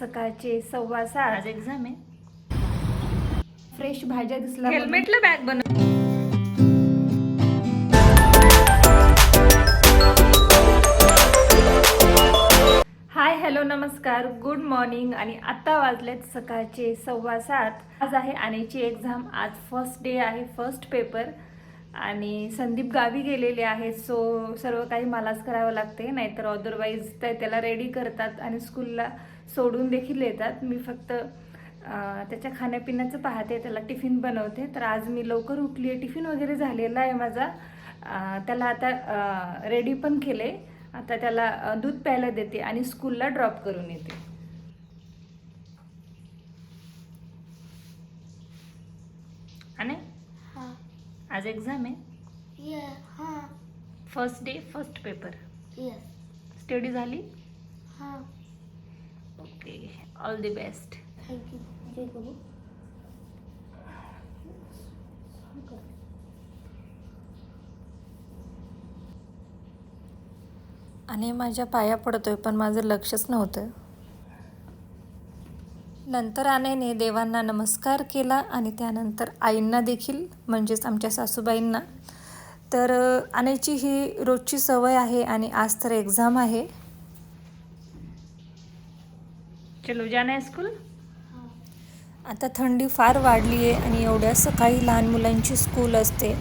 सकाळचे सव्वा सात. आज एक्झाम आहे. फ्रेश भाज्या दिसला म्हणून. हेल्मेटला बॅग बनव. हाय हॅलो नमस्कार. गुड मॉर्निंग आणि आत्ता वाजलेत सकाळचे सव्वा सात. आज आहे आनेची एक्झाम आज फर्स्ट डे आहे फर्स्ट पेपर आणि संदीप गावी गेलेले आहेत सो सर्व काही मलाच करावं लागते. नाहीतर अदरवाईज ते त्याला रेडी करतात आणि स्कूलला सोडून देखील येतात. मी फक्त त्याच्या खाण्यापिण्याचं पाहते त्याला टिफिन बनवते. तर आज मी लवकर उठली आहे टिफिन वगैरे झालेला आहे माझा. त्याला आता रेडी पण केले. आता त्याला दूध प्यायला देते आणि स्कूलला ड्रॉप करून येते. आणि? हा. आज एक्झाम आहे? ये हा. First day first paper study झाली? हा. Okay all the best thank you जय गुरु आणि माझ्या पाया पडतोय पण माझं लक्षच नव्हतं. नंतर आनेने देवांना नमस्कार केला आणि त्यानंतर आईंना देखील म्हणजेच आमच्या सासूबाईंना. तर आणायची ही रोजची सवय आहे आणि आज तर एक्झाम आहे. चलो जाना है स्कूल? आता थंडी फार वाढली आहे आणि एवढ्या सकाळी लहान मुलांची स्कूल असते.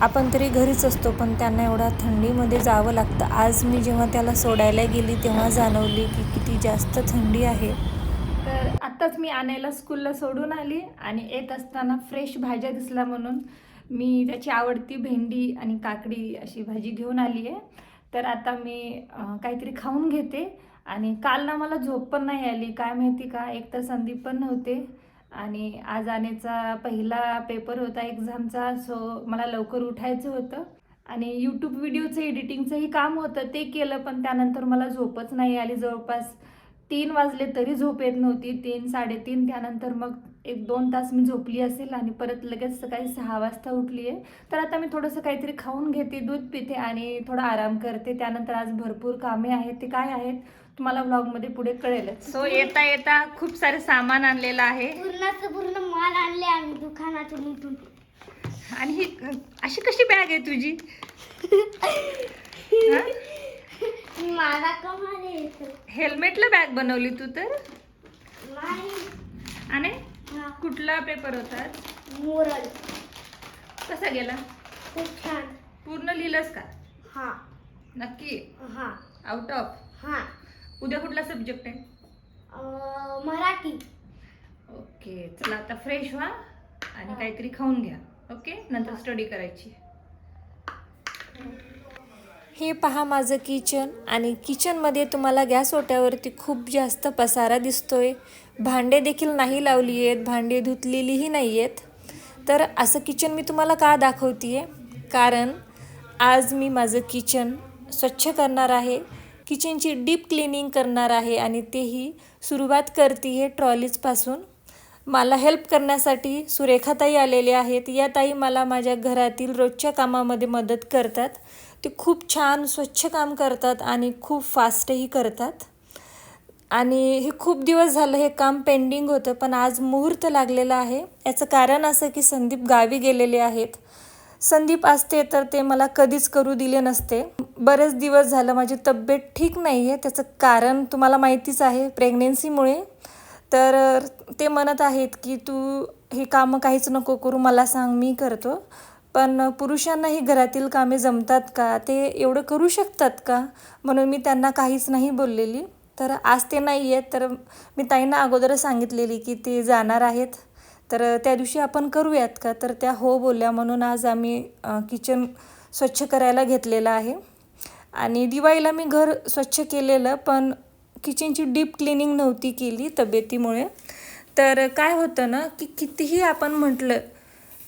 आपण तरी घरीच असतो पण त्यांना एवढ्या थंडीमध्ये जावं लागतं. आज मी जेव्हा त्याला सोडायला गेली तेव्हा जाणवली की किती जास्त थंडी आहे. तर आत्ताच मी आणायला स्कूलला सोडून आली आणि येत असताना फ्रेश भाज्या दिसला म्हणून मी त्याची आवडती भेंडी आणि काकडी अशी भाजी घेऊन आली आहे तर आता मी काहीतरी खाऊन घेते. आणि काल ना मला झोप पण नाही आली. काय माहिती का? एक तर संदीप पण नव्हते आणि आज आनेचा पहिला पेपर होता एक्झामचा सो मला लवकर उठायचं होतं. आणि यूट्यूब व्हिडिओचं एडिटिंगचंही काम होतं ते केलं पण त्यानंतर मला झोपच नाही आली. जवळपास तीन वाजले तरी झोप येत नव्हती. तीन साडेतीन त्यानंतर मग एक दोन तास मी झोपली असेल आणि परत लगेच सकाळी सहा वाजता उठली आहे तर आता मी थोडंसं काहीतरी खाऊन घेते दूध पिते आणि थोडा आराम करते. त्यानंतर आज भरपूर कामे आहेत. ते काय आहेत? तुम्हाला व्लॉगमध्ये पुढे कळेलच. सो येता येता खूप सारे सामान आणलेलं आहे. पूर्णाचं पूर्ण माल आणले आम्ही दुकानातून इथून. आणि ही अशी कशी बॅग आहे तुझी? हा? मला कमाल येत हेल्मेटला बॅग बनवली तू तर? कुठला पेपर होता मोरल. कसा गेला? खूप छान. पूर्ण लिहिलंस का? हा. नक्की? हा. आउट ऑफ हा. उद्या कुठला सब्जेक्ट आहे? अं, मराठी. ओके चला आता फ्रेश व्हा आणि काहीतरी खाऊन घ्या. ओके नंतर स्टडी करायची. हे पहा माझं किचन. आणि किचनमध्ये तुम्हाला गॅस ओट्यावरती खूप जास्त पसारा दिसतोय. भांडे देखील नाही लावली आहेत. भांडे धुतलेलीही नाही आहेत. तर असं किचन मी तुम्हाला का दाखवते आहे कारण आज मी माझं किचन स्वच्छ करणार आहे. किचनची डीप क्लिनिंग करणार आहे आणि तेही सुरुवात करते आहे ट्रॉलीजपासून. मला हेल्प करण्यासाठी सुरेखाताई आलेले आहेत. या ताई मला माझ्या घरातील रोजच्या कामामध्ये मदत करतात. ते खूप छान स्वच्छ काम करतात आणि खूप फास्टही करतात. आणि हे खूप दिवस झालं हे काम पेंडिंग होतं पण आज मुहूर्त लागलेला आहे. याचं कारण असं की संदीप गावी गेलेले आहेत. संदीप असते तर ते मला कधीच करू दिले नसते. बरेच दिवस झालं माझी तब्येत ठीक नाही आहे त्याचं कारण तुम्हाला माहितीच आहे प्रेग्नेन्सीमुळे. तर ते म्हणत आहेत की तू हे कामं काहीच नको करू मला सांग मी करतो. पण पुरुषांनाही घरातील कामे जमतात का? ते एवढं करू शकतात का? म्हणून मी त्यांना काहीच नाही बोललेली. तर आज ते नाही आहेत तर मी ताईंना अगोदरच सांगितलेली की ते जाणार आहेत. तर त्या दिवशी आपण करूयात का? तर त्या हो बोलल्या. म्हणून आज आम्ही किचन स्वच्छ करायला घेतलेलं आहे. आणि दिवाळीला मी घर स्वच्छ केलेलं पण किचनची डीप क्लिनिंग नव्हती केली तब्येतीमुळे. तर काय होतं ना की कितीही आपण म्हटलं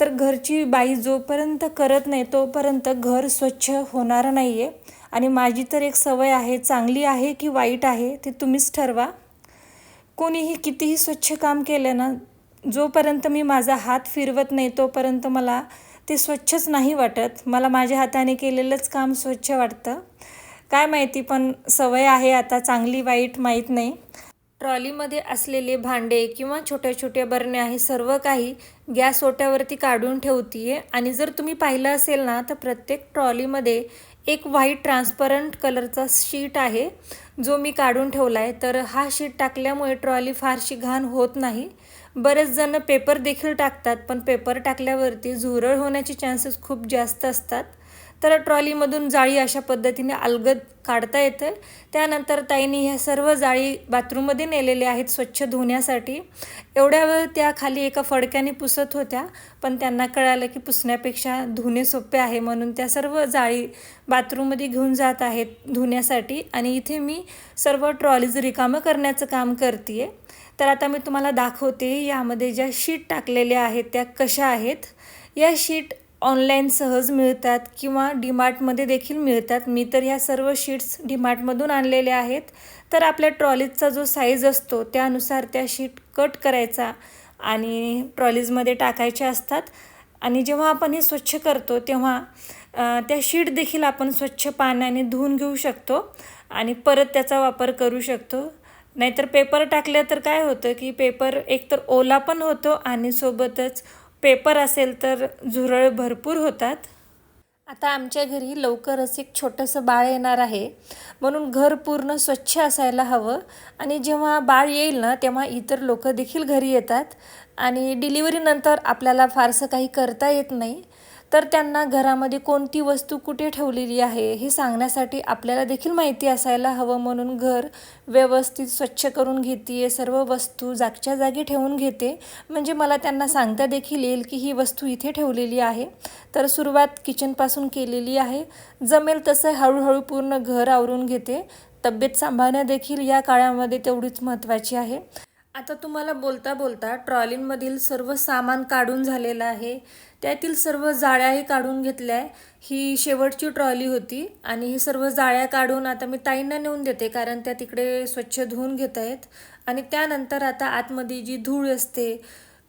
तर घरची बाई जोपर्यंत करत नाही तोपर्यंत घर स्वच्छ होणार नाही आहे आणि माझी तर एक सवय आहे चांगली आहे की वाईट आहे ते तुम्हीच ठरवा. कोणीही कितीही स्वच्छ काम केलं ना जोपर्यंत मी माझा हात फिरवत नाही तोपर्यंत मला ते स्वच्छच नाही वाटत. मला माझ्या हाताने केलेलंच काम स्वच्छ वाटतं. काय माहिती पण सवय आहे आता चांगली वाईट माहीत नाही. ट्रॉलीमध्ये असलेले भांडे किंवा छोट्या छोट्या बरण्या हे सर्व काही गॅस ओट्यावरती काढून ठेवतीये. आणि जर तुम्ही पाहिलं असेल ना तर प्रत्येक ट्रॉलीमध्ये एक व्हाईट ट्रान्सपरंट कलरचा शीट आहे जो मी काढून ठेवला आहे तर हा शीट टाकल्यामुळे ट्रॉली फारशी घाण होत नाही. बरेच जण पेपर देखील टाकतात पण पेपर टाकल्यावरती झुरळ होण्याचे चान्सेस खूप जास्त असतात. तर ट्रॉलीमधून जाळी अशा पद्धतीने अलगद काढता येते. त्यानंतर ताईंनी ह्या सर्व जाळी बाथरूममध्ये नेलेल्या आहेत स्वच्छ धुण्यासाठी. एवढ्या वेळ त्या खाली एका फडक्याने पुसत होत्या पण त्यांना कळालं की पुसण्यापेक्षा धुणे सोपे आहे म्हणून त्या सर्व जाळी बाथरूममध्ये घेऊन जात आहेत धुण्यासाठी. आणि इथे मी सर्व ट्रॉलीज रिकामं करण्याचं काम करते तर आता मी तुम्हाला दाखवते यामध्ये ज्या शीट टाकलेल्या आहेत त्या कशा आहेत. या शीट ऑनलाईन सहज मिळतात किंवा डीमार्टमध्ये देखील मिळतात. मी तर ह्या सर्व शीट्स डीमार्टमधून आणलेल्या आहेत. तर आपल्या ट्रॉलीजचा जो साईज असतो त्यानुसार त्या शीट कट करायचा आणि ट्रॉलीजमध्ये टाकायच्या असतात. आणि जेव्हा आपण हे स्वच्छ करतो तेव्हा त्या शीट देखील आपण स्वच्छ पाण्याने धुवून घेऊ शकतो आणि परत त्याचा वापर करू शकतो. नाहीतर पेपर टाकलं तर काय होतं की पेपर एकतर ओला पण होतो आणि सोबतच पेपर असेल तर झुरळ भरपूर होतात. आता आमच्या घरी लवकरच एक छोटंसं बाळ येणार आहे. म्हणून घर पूर्ण स्वच्छ असायला हवं. आणि जेव्हा बाळ येईल ना तेव्हा इतर लोक देखील घरी येतात. आणि डिलिव्हरीनंतर आपल्याला फारसं काही करता येत नाही. तर त्यांना घरामध्ये कोणती वस्तू कुठे ठेवलेली आहे हे सांगण्यासाठी आपल्याला देखील माहिती असायला हवं म्हणून घर व्यवस्थित स्वच्छ करून घेते सर्व वस्तू जागच्या जागी ठेवून घेते. म्हणजे मला त्यांना सांगता देखील येईल की ही वस्तू इथे ठेवलेली आहे. तर सुरुवात किचनपासून केलेली आहे. जमेल तसं हळूहळू पूर्ण घर आवरून घेते. तब्येत सांभाळणं देखील या काळामध्ये तेवढीच महत्त्वाची आहे. आता तुम्हाला बोलता बोलता ट्रॉलींमधील सर्व सामान काढून झालेलं आहे. त्यातील सर्व जाळ्याही काढून घेतल्या आहे. ही शेवटची ट्रॉली होती आणि ही सर्व जाळ्या काढून आता मी ताईंना नेऊन देते कारण त्या तिकडे स्वच्छ धुवून घेत आहेत. आणि त्यानंतर आता आतमध्ये जी धूळ असते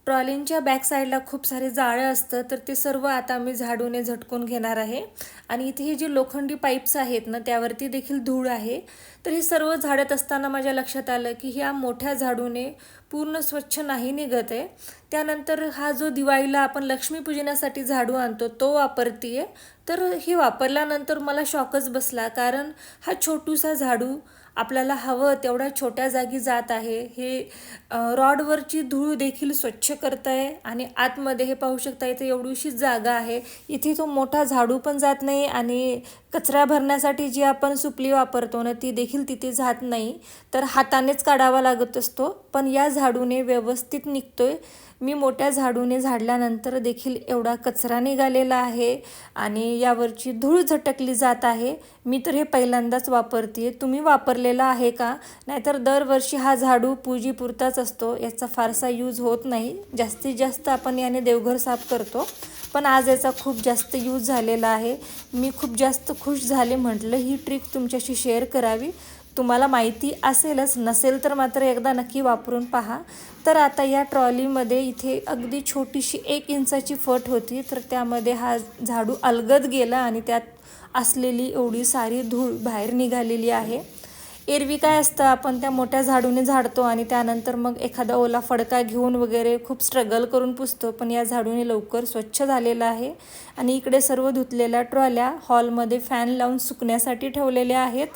ट्रॉलींच्या बॅक साईडला खूप सारे जाळं असतं तर ते सर्व आता मी झाडूने झटकून घेणार आहे. आणि इथे हे जे लोखंडी पाईप्स आहेत ना त्यावरती देखील धूळ आहे. तर हे सर्व झाडत असताना माझ्या लक्षात आलं की ह्या मोठ्या झाडूने पूर्ण स्वच्छ नाही निघत आहे. त्यानंतर हा जो दिवाळीला आपण लक्ष्मीपूजनासाठी झाडू आणतो तो वापरते तर हे वापरल्यानंतर मला शॉकच बसला कारण हा छोटूसा झाडू आपल्याला हवं तेवढ्या छोट्या जागी जात आहे. हे रॉडवरची धूळ देखील स्वच्छ करत आहे आणि आतमध्ये हे पाहू शकता इथे एवढीशी जागा आहे. इथे तो मोठा झाडू पण जात नाही आणि कचरा भरण्यासाठी जी आपण सुपली वापरतो ना ती देखील तिथे जात नाही. तर हातानेच काढावा लागत असतो. पण या झाडूने व्यवस्थित निघतोय. मी मोठ्या झाडूने झाडल्यानंतर देखील एवढा कचरा निघालेला आहे आणि यावरची धूळ झटकली जात आहे. मी तर हे पहिल्यांदाच वापरते तुम्ही वापरलेला आहे का? नाहीतर दरवर्षी हा झाडू पूजीपुरताच असतो. याचा फारसा यूज होत नाही. जास्तीत जास्त आपण याने देवघर साफ करतो. पण आज याचा खूप जास्त यूज झालेला आहे. मी खूप जास्त खुश झाले म्हटलं ही ट्रिक तुमच्याशी शेअर करावी. तुम्हाला माहिती असेलच नसेल तर मात्र एकदा नक्की वापरून पहा. तर आता या ट्रॉलीमध्ये इथे अगदी छोटीशी एक इंचाची फट होती तर त्यामध्ये हा झाडू अलगद गेला आणि त्यात असलेली एवढी सारी धूळ बाहेर निघालेली आहे. एरवी काय असतं? आपण त्या मोठ्या झाडूने झाडतो आणि त्यानंतर मग एखादा ओला फडका घेऊन वगैरे खूप स्ट्रगल करून पुसतो. पण या झाडूने लवकर स्वच्छ झालेलं आहे. आणि इकडे सर्व धुतलेल्या ट्रॉल्या हॉलमध्ये फॅन लावून सुकण्यासाठी ठेवलेल्या आहेत.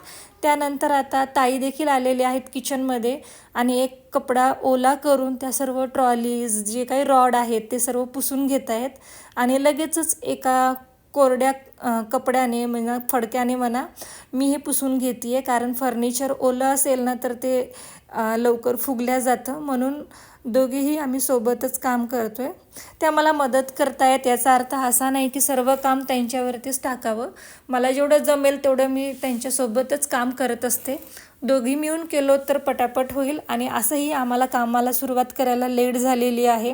त्यानंतर आता ताई देखील आलेले आहेत किचनमध्ये. आणि एक कपडा ओला करून त्या सर्व ट्रॉलीज जे काही रॉड आहेत ते सर्व पुसून घेत आहेत. आणि लगेचच एका कोरड्या कपड्याने म्हणा फडक्याने म्हणा मी हे पुसून घेते आहे कारण फर्निचर ओलं असेल ना तर ते लवकर फुगल्या जातं. म्हणून दोघेही आम्ही सोबतच काम करतो आहे त्या मला मदत करतायत याचा अर्थ असा नाही की सर्व काम त्यांच्यावरतीच टाकावं. मला जेवढं जमेल तेवढं मी त्यांच्यासोबतच काम करत असते. दोघी मिळून केलो तर पटापट होईल आणि असंही आम्हाला कामाला सुरुवात करायला लेट झालेली आहे.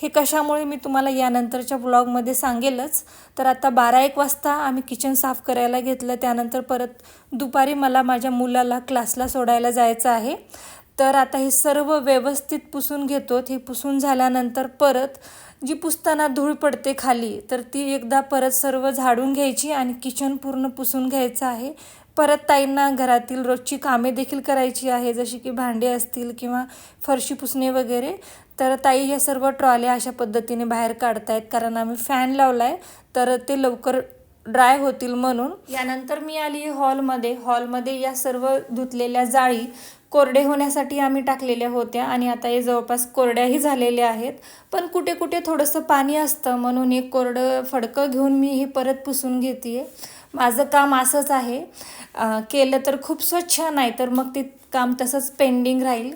हे कशामुळे मी तुम्हाला यानंतरच्या ब्लॉगमध्ये सांगेलच. तर आता बारा एक वाजता आम्ही किचन साफ करायला घेतलं. त्यानंतर परत दुपारी मला माझ्या मुलाला क्लासला सोडायला जायचं आहे. तर आता हे सर्व व्यवस्थित पुसून घेतो. हे पुसून झाल्यानंतर परत जी पुसताना धूळ पडते खाली तर ती एकदा परत सर्व झाडून घ्यायची आणि किचन पूर्ण पुसून घ्यायचं आहे. परत ताईंना घरातील रोजची कामे देखील करायची आहे जशी की भांडे असतील किंवा फरशी पुसणे वगैरे तर ताई या सर्व ट्रॉल्या अशा पद्धतीने बाहेर काढतायत. कारण आम्ही फॅन लावला आहे तर ते लवकर ड्राय होतील म्हणून. यानंतर मी आली हॉलमध्ये. हॉलमध्ये या सर्व धुतलेल्या जाळी कोरडे होण्यासाठी आम्ही टाकलेल्या होत्या आणि आता हे जवळपास कोरड्याही झालेल्या आहेत. पण कुठे कुठे थोडंसं पाणी असतं म्हणून एक कोरडं फडकं घेऊन मी हे परत पुसून घेते आहे माझं काम असंच आहे. केलं तर खूप स्वच्छ नाही तर मग ते काम तसंच पेंडिंग राहील.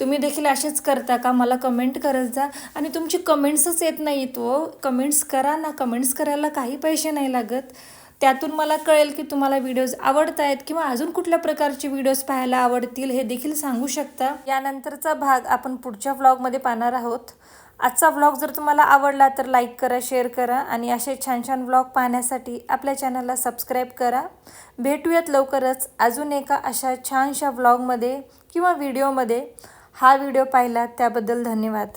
तुम्ही देखील असेच करता का? मला कमेंट करत जा. आणि तुमची कमेंट्सच येत नाही तो हो. कमेंट्स करा ना. कमेंट्स करायला काही पैसे नाही लागत. त्यातून मला कळेल की तुम्हाला व्हिडिओज आवडत आहेत किंवा अजून कुठल्या प्रकारचे व्हिडिओज पाहायला आवडतील हे देखील सांगू शकता. यानंतरचा भाग आपण पुढच्या व्लॉगमध्ये पाहणार आहोत. आजचा व्लॉग जर तुम्हाला आवडला तर लाईक करा शेअर करा आणि असे छान छान व्लॉग पाहण्यासाठी आपल्या चॅनलला सबस्क्राईब करा. भेटूयात लवकरच अजून एका अशा छानशा व्लॉगमध्ये किंवा व्हिडिओमध्ये हा व्हिडिओ पाहिला त्याबद्दल धन्यवाद.